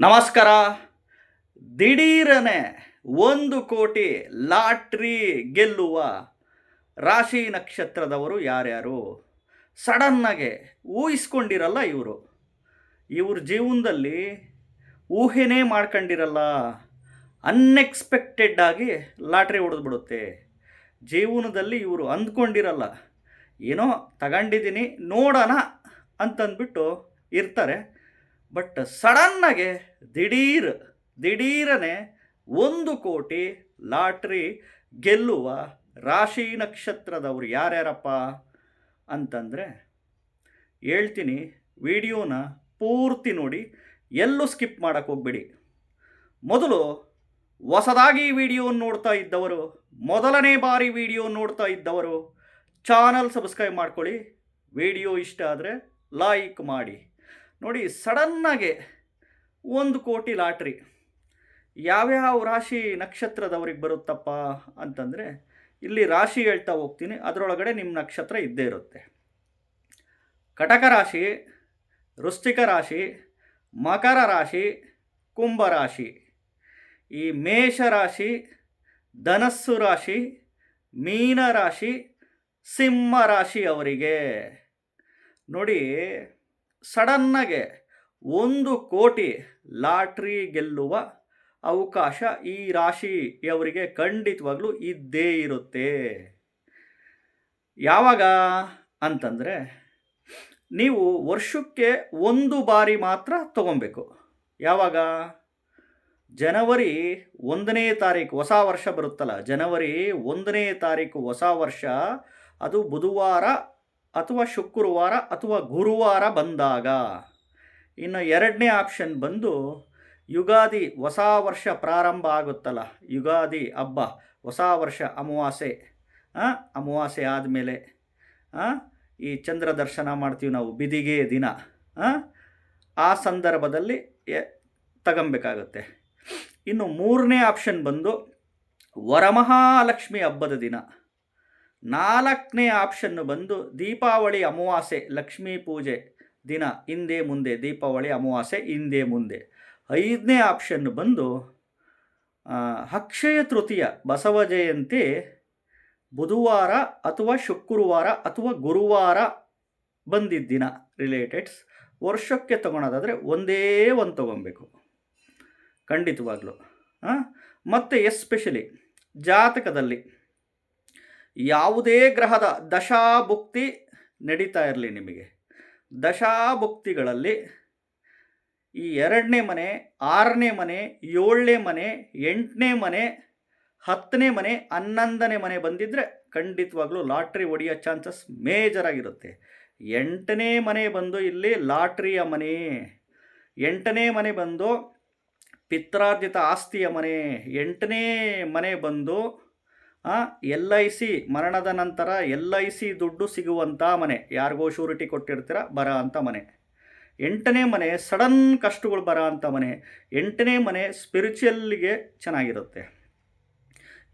ನಮಸ್ಕಾರ. ದಿಢೀರನೆ ಒಂದು ಕೋಟಿ ಲಾಟ್ರಿ ಗೆಲ್ಲುವ ರಾಶಿ ನಕ್ಷತ್ರದವರು ಯಾರ್ಯಾರು? ಸಡನ್ನಾಗೆ ಊಹಿಸ್ಕೊಂಡಿರಲ್ಲ ಇವರು. ಇವ್ರ ಜೀವನದಲ್ಲಿ ಊಹೆನೇ ಮಾಡ್ಕೊಂಡಿರಲ್ಲ. ಅನ್ಎಕ್ಸ್ಪೆಕ್ಟೆಡ್ ಆಗಿ ಲಾಟ್ರಿ ಹೊಡೆದ್ಬಿಡುತ್ತೆ. ಜೀವನದಲ್ಲಿ ಇವರು ಅಂದ್ಕೊಂಡಿರಲ್ಲ. ಏನೋ ತಗೊಂಡಿದ್ದೀನಿ, ನೋಡೋಣ ಅಂತಂದ್ಬಿಟ್ಟು ಇರ್ತಾರೆ. ಬಟ್ ಸಡನ್ನಾಗೆ ದಿಢೀರ್, ದಿಢೀರನೆ ಒಂದು ಕೋಟಿ ಲಾಟ್ರಿ ಗೆಲ್ಲುವ ರಾಶಿ ನಕ್ಷತ್ರದವ್ರು ಯಾರ್ಯಾರಪ್ಪ ಅಂತಂದರೆ ಹೇಳ್ತೀನಿ ವಿಡಿಯೋನ ಪೂರ್ತಿ ನೋಡಿ, ಎಲ್ಲೂ ಸ್ಕಿಪ್ ಮಾಡೋಕ್ಕೆ ಹೋಗ್ಬೇಡಿ. ಮೊದಲು ಹೊಸದಾಗಿ ವಿಡಿಯೋ ನೋಡ್ತಾ ಇದ್ದವರು, ಮೊದಲನೇ ಬಾರಿ ವಿಡಿಯೋ ನೋಡ್ತಾ ಇದ್ದವರು, ಚಾನಲ್ ಸಬ್ಸ್ಕ್ರೈಬ್ ಮಾಡ್ಕೊಳ್ಳಿ. ವಿಡಿಯೋ ಇಷ್ಟ ಆದರೆ ಲೈಕ್ ಮಾಡಿ. ನೋಡಿ, ಸಡನ್ನಾಗೆ ಒಂದು ಕೋಟಿ ಲಾಟ್ರಿ. ಯಾವ್ಯಾವ ರಾಶಿ ನಕ್ಷತ್ರದವ್ರಿಗೆ ಬರುತ್ತಪ್ಪ ಅಂತಂದರೆ, ಇಲ್ಲಿ ರಾಶಿ ಹೇಳ್ತಾ ಹೋಗ್ತೀನಿ. ಅದರೊಳಗಡೆ ನಿಮ್ಮ ನಕ್ಷತ್ರ ಇದ್ದೇ ಇರುತ್ತೆ. ಕಟಕ ರಾಶಿ, ವೃಶ್ಚಿಕ ರಾಶಿ, ಮಕರ ರಾಶಿ, ಕುಂಭ ರಾಶಿ. ಈ ಮೇಷ ರಾಶಿ, ಧನಸ್ಸು ರಾಶಿ, ಮೀನ ರಾಶಿ, ಸಿಂಹ ರಾಶಿ ಅವರಿಗೆ ನೋಡಿ ಸಡನ್ನಾಗೆ ಒಂದು ಕೋಟಿ ಲಾಟ್ರಿ ಗೆಲ್ಲುವ ಅವಕಾಶ ಈ ರಾಶಿಯವರಿಗೆ ಖಂಡಿತವಾಗ್ಲೂ ಇದ್ದೇ ಇರುತ್ತೆ. ಯಾವಾಗ ಅಂತಂದರೆ ನೀವು ವರ್ಷಕ್ಕೆ ಒಂದು ಬಾರಿ ಮಾತ್ರ ತಗೊಬೇಕು. ಯಾವಾಗ? ಜನವರಿ ಒಂದನೇ ತಾರೀಕು, ಹೊಸ ವರ್ಷ ಬರುತ್ತಲ್ಲ, ಜನವರಿ ಒಂದನೇ ತಾರೀಕು, ಹೊಸ ವರ್ಷ, ಅದು ಬುಧವಾರ ಅಥವಾ ಶುಕ್ರವಾರ ಅಥವಾ ಗುರುವಾರ ಬಂದಾಗ. ಇನ್ನು ಎರಡನೇ ಆಪ್ಷನ್ ಬಂದು ಯುಗಾದಿ ಹೊಸ ವರ್ಷ ಪ್ರಾರಂಭ ಆಗುತ್ತಲ್ಲ. ಯುಗಾದಿ ಹಬ್ಬ ಹೊಸ ವರ್ಷ ಅಮಾವಾಸ್ಯೆ ಆ, ಅಮಾವಾಸ್ಯೆ ಆದಮೇಲೆ ಈ ಚಂದ್ರ ದರ್ಶನ ಮಾಡ್ತೀವಿ ನಾವು ಬಿದಿಗೆ ದಿನ ಆ, ಆ ಸಂದರ್ಭದಲ್ಲಿ ತಗೊಬೇಕಾಗತ್ತೆ. ಇನ್ನು ಮೂರನೇ ಆಪ್ಷನ್ ಬಂದು ವರಮಹಾಲಕ್ಷ್ಮಿ ಹಬ್ಬದ ದಿನ. ನಾಲ್ಕನೇ ಆಪ್ಷನ್ನು ಬಂದು ದೀಪಾವಳಿ ಅಮಾವಾಸ್ಯೆ ಲಕ್ಷ್ಮೀ ಪೂಜೆ ದಿನ ಹಿಂದೆ ಮುಂದೆ, ದೀಪಾವಳಿ ಅಮಾವಾಸ್ಯೆ ಹಿಂದೆ ಮುಂದೆ. ಐದನೇ ಆಪ್ಷನ್ ಬಂದು ಅಕ್ಷಯ ತೃತೀಯ ಬಸವ ಜಯಂತಿ ಬುಧವಾರ ಅಥವಾ ಶುಕ್ರವಾರ ಅಥವಾ ಗುರುವಾರ ಬಂದಿದ್ದ ದಿನ. ರಿಲೇಟೆಡ್ಸ್, ವರ್ಷಕ್ಕೆ ತಗೊಳೋದಾದರೆ ಒಂದೇ ಒಂದು ತೊಗೊಬೇಕು ಖಂಡಿತವಾಗ್ಲೂ ಮತ್ತು ಎಸ್ಪೆಷಲಿ ಜಾತಕದಲ್ಲಿ ಯಾವುದೇ ಗ್ರಹದ ದಶಾಭುಕ್ತಿ ನಡೀತಾ ಇರಲಿ ನಿಮಗೆ. ದಶಾಭುಕ್ತಿಗಳಲ್ಲಿ ಈ ಎರಡನೇ ಮನೆ, ಆರನೇ ಮನೆ, ಏಳನೇ ಮನೆ, ಎಂಟನೇ ಮನೆ, ಹತ್ತನೇ ಮನೆ, ಹನ್ನೊಂದನೇ ಮನೆ ಬಂದಿದ್ದರೆ ಖಂಡಿತವಾಗ್ಲೂ ಲಾಟ್ರಿ ಹೊಡೆಯೋ ಚಾನ್ಸಸ್ ಮೇಜರ್ ಆಗಿರುತ್ತೆ. ಎಂಟನೇ ಮನೆ ಬಂದು ಇಲ್ಲಿ ಲಾಟ್ರಿಯ ಮನೆ, ಎಂಟನೇ ಮನೆ ಬಂದು ಪಿತ್ರಾರ್ಜಿತ ಆಸ್ತಿಯ ಮನೆ, ಎಂಟನೇ ಮನೆ ಬಂದು ಎಲ್ ಐ ಸಿ ಮರಣದ ನಂತರ ಎಲ್ ಐ ಸಿ ದುಡ್ಡು ಸಿಗುವಂಥ ಮನೆ. ಯಾರಿಗೋ ಶೂರಿಟಿ ಕೊಟ್ಟಿರ್ತೀರ, ಬರ ಅಂಥ ಮನೆ. ಎಂಟನೇ ಮನೆ, ಸಡನ್ ಕಷ್ಟಗಳು ಬರ ಅಂಥ ಮನೆ. ಎಂಟನೇ ಮನೆ ಸ್ಪಿರಿಚುವಲ್ಗೆ ಚೆನ್ನಾಗಿರುತ್ತೆ.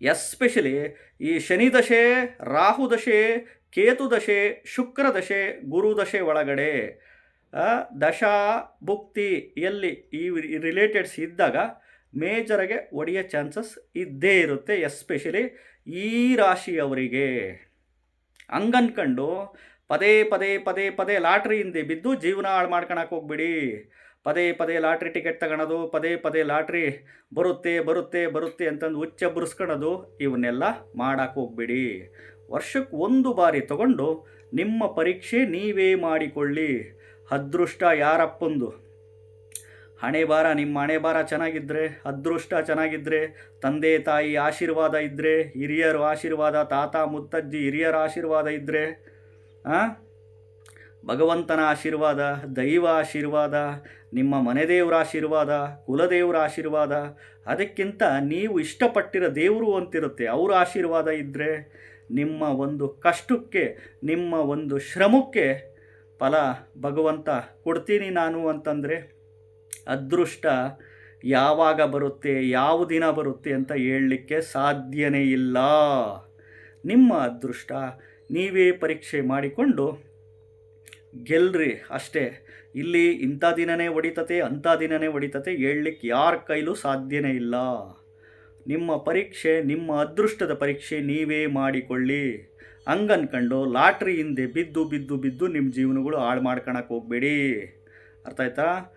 ಎಸ್ಪೆಷಲಿ ಈ ಶನಿ ದಶೆ, ರಾಹು ದಶೆ, ಕೇತು ದಶೆ, ಶುಕ್ರ ದಶೆ, ಗುರು ದಶೆ ಒಳಗಡೆ ದಶಾ, ಭುಕ್ತಿ, ಎಲ್ಲಿ ಈ ರಿಲೇಟೆಡ್ಸ್ ಇದ್ದಾಗ ಮೇಜರಾಗೆ ಒಡೆಯೋ ಚಾನ್ಸಸ್ ಇದ್ದೇ ಇರುತ್ತೆ, ಎಸ್ಪೆಷಲಿ ಈ ರಾಶಿಯವರಿಗೆ. ಹಂಗನ್ಕೊಂಡು ಪದೇ ಪದೇ ಪದೇ ಪದೇ ಲಾಟ್ರಿ ಹಿಂದೆ ಬಿದ್ದು ಜೀವನ ಹಾಳು ಮಾಡ್ಕೊಳಕ್ಕೆ ಹೋಗ್ಬಿಡಿ. ಪದೇ ಪದೇ ಲಾಟ್ರಿ ಟಿಕೆಟ್ ತಗೊಳೋದು, ಪದೇ ಪದೇ ಲಾಟ್ರಿ ಬರುತ್ತೆ ಬರುತ್ತೆ ಬರುತ್ತೆ ಅಂತಂದು ಹುಚ್ಚ ಬುರ್ಸ್ಕೊಳೋದು, ಇವನ್ನೆಲ್ಲ ಮಾಡಕ್ಕೆ ಹೋಗ್ಬಿಡಿ. ವರ್ಷಕ್ಕೆ ಒಂದು ಬಾರಿ ತಗೊಂಡು ನಿಮ್ಮ ಪರೀಕ್ಷೆ ನೀವೇ ಮಾಡಿಕೊಳ್ಳಿ. ಅದೃಷ್ಟ ಯಾರಪ್ಪಂದು. ಹಣೆ ಬಾರ ನಿಮ್ಮ ಹಣೆ ಬಾರ ಚೆನ್ನಾಗಿದ್ದರೆ ಅದೃಷ್ಟ ಚೆನ್ನಾಗಿದ್ದರೆ ತಂದೆ ತಾಯಿ ಆಶೀರ್ವಾದ ಇದ್ದರೆ ಹಿರಿಯರ ಆಶೀರ್ವಾದ, ತಾತ ಮುತ್ತಜ್ಜಿ ಹಿರಿಯರ ಆಶೀರ್ವಾದ ಇದ್ದರೆ ಭಗವಂತನ ಆಶೀರ್ವಾದ, ದೈವ ಆಶೀರ್ವಾದ, ನಿಮ್ಮ ಮನೆದೇವರ ಆಶೀರ್ವಾದ ಕುಲದೇವರ ಆಶೀರ್ವಾದ, ಅದಕ್ಕಿಂತ ನೀವು ಇಷ್ಟಪಟ್ಟಿರೋ ದೇವರು ಅಂತಿರುತ್ತೆ. ಅವರ ಆಶೀರ್ವಾದ ಇದ್ದರೆ ನಿಮ್ಮ ಒಂದು ಕಷ್ಟಕ್ಕೆ, ನಿಮ್ಮ ಒಂದು ಶ್ರಮಕ್ಕೆ ಫಲ ಭಗವಂತ ಕೊಡ್ತೀನಿ ನಾನು ಅಂತಂದರೆ ಅದೃಷ್ಟ ಯಾವಾಗ ಬರುತ್ತೆ, ಯಾವ ದಿನ ಬರುತ್ತೆ ಅಂತ ಹೇಳಲಿಕ್ಕೆ ಸಾಧ್ಯನೇ ಇಲ್ಲ. ನಿಮ್ಮ ಅದೃಷ್ಟ ನೀವೇ ಪರೀಕ್ಷೆ ಮಾಡಿಕೊಂಡು ಗೆಲ್ರಿ ಅಷ್ಟೇ. ಇಲ್ಲಿ ಇಂಥ ದಿನನೇ ಹೊಡಿತತೆ, ಅಂಥ ದಿನನೇ ಹೊಡಿತತೆ ಹೇಳಲಿಕ್ಕೆ ಯಾರ ಕೈಲೂ ಸಾಧ್ಯನೇ ಇಲ್ಲ. ನಿಮ್ಮ ಪರೀಕ್ಷೆ, ನಿಮ್ಮ ಅದೃಷ್ಟದ ಪರೀಕ್ಷೆ ನೀವೇ ಮಾಡಿಕೊಳ್ಳಿ. ಹಂಗನ್ಕಂಡು ಲಾಟ್ರಿ ಹಿಂದೆ ಬಿದ್ದು ಬಿದ್ದು ಬಿದ್ದು ನಿಮ್ಮ ಜೀವನಗಳು ಹಾಳು ಮಾಡ್ಕೊಳಕ್ಕೆ ಹೋಗಬೇಡಿ. ಅರ್ಥ ಆಯ್ತಾ?